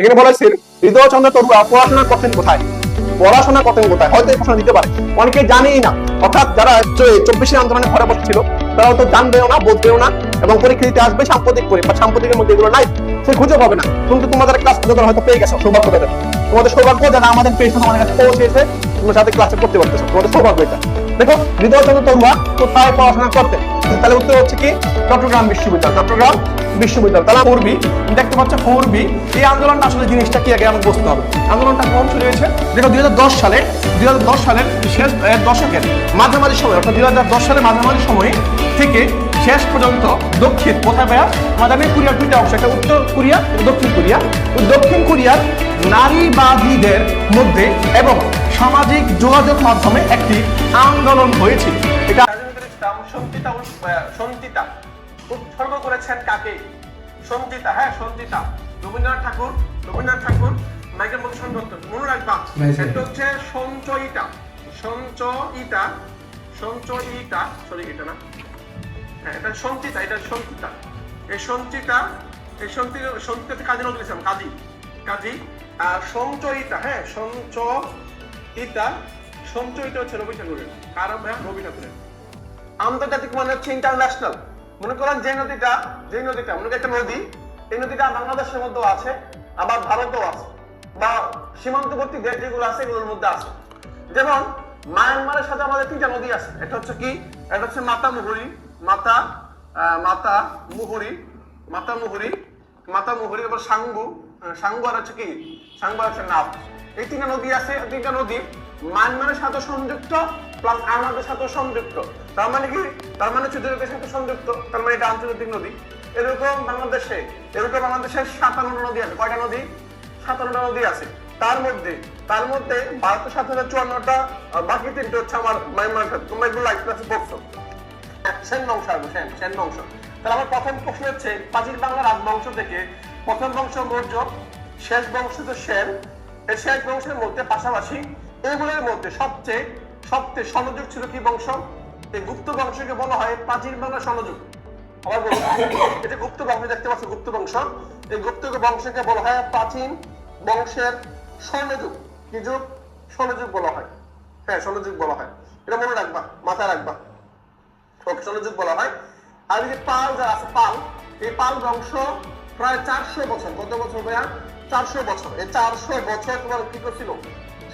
এখানে বলেছে হৃদয়চন্দ্র তরুয়া পড়াশোনা করতেন কোথায়? পড়াশোনা করতেন কোথায়? হয়তো এই প্রশ্ন দিতে পারে। অনেকে জানেই না। অর্থাৎ যারা চব্বিশের আন্দোলনে ঘরে বসেছিল, তারা তো জানবেও না, বুঝবেও না, এবং পরীক্ষা দিতে আসবে সাম্প্রতিক করে বা সাম্প্রতিকের মধ্যে এগুলো নাই, সে খুঁজে পাবে না। কিন্তু তোমাদের ক্লাস খুঁজে হয়তো পেয়ে গেছো, সৌভাগ্য তাদের তোমাদের সৌভাগ্য যারা আমাদের পেয়েছে, তোমাদের কাছে পৌঁছেছে, তোমরা সাথে ক্লাসে করতে পারতেছো। তোমাদের সৌভাগ্য এটা। দেখো হৃদয়চন্দ্র তোমরা কোথায় পড়াশোনা করতে? তাহলে উত্তর হচ্ছে কি? চট্টগ্রাম বিশ্ববিদ্যালয় চট্টগ্রাম বিশ্ববিদ্যালয়। তাহলে ফোর বি, দেখতে পাচ্ছ ফোর বি, এই আন্দোলনটা আসলে জিনিসটা কি আগে আমাকে বুঝতে হবে। আন্দোলনটা কম শুরু হয়েছে? দেখো, দুই হাজার দশ সালে, দুই হাজার দশ সালের শেষ দশকের মাঝামাঝি সময়, অর্থাৎ দুই হাজার দশ সালের মাঝামাঝি সময় থেকে শেষ পর্যন্ত দক্ষিণ কোথায় ভাইয়া? আমাদের কোরিয়ার দুইটা অংশ একটা উত্তর কোরিয়া দক্ষিণ কোরিয়া। দক্ষিণ কোরিয়ার নারীবাদীদের মধ্যে এবং সামাজিক যোগাযোগ মাধ্যমে একটি আন্দোলন হয়েছিল। এটা সন্তিতা সন্তিতা উৎসর্গ করেছেন কাকে? সঞ্চিতা হ্যাঁ সঞ্চিতা রবীন্দ্রনাথ ঠাকুর রবীন্দ্রনাথ ঠাকুর মাইকেল মধুসূদন দত্ত মনে রাখবা এটা হচ্ছে সঞ্চয়িতা। সঞ্চয়িতা সঞ্চয়িতা সরি এটা না। হ্যাঁ এটা সঞ্চিতা এটা সঞ্চিতা। এই সঞ্চিতা, এই কাজী নজরুল ইসলাম, কাজী। কাজী আর সঞ্চয়িতা হ্যাঁ সঞ্চয়িতা সঞ্চয়িতা হচ্ছে রবি ঠাকুরের ভাইয়া রবি ঠাকুরের। আন্তর্জাতিক মানে হচ্ছে ইন্টারন্যাশনাল মনে করেন যে নদীটা যে নদীটা, মনে একটা নদী, এই নদীটা বাংলাদেশের মধ্যেও আছে, আবার ভারতেও আছে, বা সীমান্তবর্তী দেশ যেগুলো আছে, এগুলোর মধ্যে আছে। যেমন, মায়ানমারের সাথে আমাদের তিনটা নদী আছে এটা হচ্ছে কি? এটা হচ্ছে মাতা মুহুরি মাতা মাতা মুহুরি মাতা মুহুরি মাতা মুহুরি এবার সাঙ্গু সাঙ্গু আর হচ্ছে কি? সাঙ্গু আর হচ্ছে নাব এই তিনটা নদী আছে তিনটা নদী মায়ানমারের সাথে সংযুক্ত প্লাস আমাদের সাথে সংযুক্ত। তার মানে কি? তার মানে হচ্ছে সাথে সংযুক্ত, তার মানে এটা আন্তর্জাতিক নদী। এরকম বাংলাদেশে, এরকম বাংলাদেশের সাতান্ন নদী আছে। কয়টা নদী? সাতান্নটা নদী আছে। তার মধ্যে তার মধ্যে ভারতের সাথে চুয়ান্নটা বাকি তিনটে হচ্ছে আমার মায়ানমার সাথে। তোমরা এগুলো লাইফ ক্লাসে পড়ছো। সেন বংশ আসবে সেন সেন বংশ তাহলে আমার প্রথম প্রশ্ন হচ্ছে, প্রাচীন থেকে প্রথম বংশ মৌর্য, শেষ বংশ তো সেন। এই শেষ বংশের মধ্যে পাশাপাশি এগুলোর মধ্যে সবচেয়ে সবচেয়ে ছিল কি বংশ? এই গুপ্ত বংশকে বলা হয় প্রাচীন বাংলা সনযোগ আবার বলুন এটা গুপ্ত বংশ, দেখতে পাচ্ছ গুপ্ত বংশ। এই গুপ্ত বংশকে বলা হয় প্রাচীন বংশের স্বর্ণযুগ। কি যুগ? স্বর্ণযুগ বলা হয়। হ্যাঁ স্বর্ণযুগ বলা হয়। এটা মনে রাখবা, মাথায় রাখবা। ওকে যুগ বলা হয়, আর যে পাল যারা আছে, পাল, এই পাল বংশ প্রায় চারশো বছর, কত বছর ভাইয়া? চারশো বছর। এই চারশো বছর তোমার কি করছিল?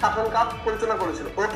শাসন কাজ পরিচালনা করেছিল। ওকে